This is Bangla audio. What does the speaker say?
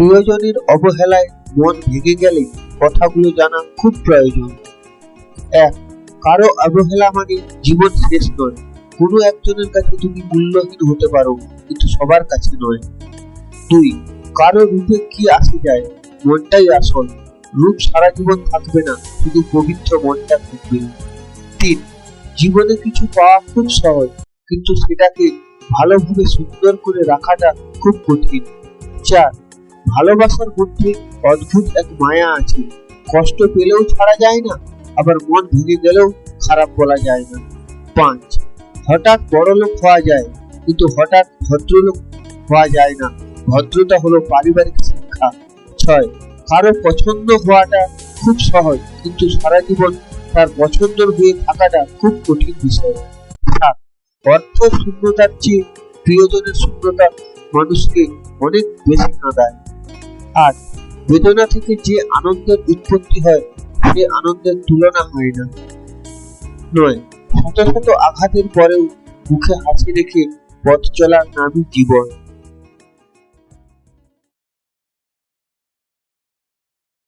প্রিয়জনের অবহেলায় মন ভেঙে গেলে কথাগুলো জানা খুব প্রয়োজন। এক, কারও অবহেলা মানে জীবন শেষ নয়। কোনো একজনের কাছে তুমি মূল্যহীন হতে পারো, কিন্তু সবার কাছে নয়। দুই, কারও রূপে কি আসে যায়, মনটাই আসল। রূপ সারা জীবন থাকবে না, শুধু পবিত্র মনটা থাকবে। তিন, জীবনে কিছু পাওয়া খুব সহজ, কিন্তু সেটাকে ভালোভাবে সুন্দর করে রাখাটা খুব কঠিন। চার ভালোবাসার মধ্যে অদ্ভুত এক মায়া আছে। কষ্ট পেলেও ছাড়া যায় না, আবার মন ভেঙে গেলেও খারাপ বলা যায় না। পাঁচ, হঠাৎ বড়লোক হওয়া যায়, কিন্তু হঠাৎ ভদ্রলোক হওয়া যায় না। ভদ্রতা হলো পারিবারিক শিক্ষা। ছয়, কারও পছন্দ হওয়াটা খুব সহজ, কিন্তু সারা জীবন তার পছন্দের হয়ে থাকাটা খুব কঠিন বিষয়। সাত, অর্থ শূন্যতার চেয়ে প্রিয়জনের শূন্যতা মানুষকে অনেক বেশি কাঁদায়। আট বেদনা থেকে যে আনন্দের উৎপত্তি হয়, সে আনন্দের তুলনা হয় না। নয়, শত শত আঘাতের পরেও মুখে হাসি রেখে পথ চলার নামই জীবন।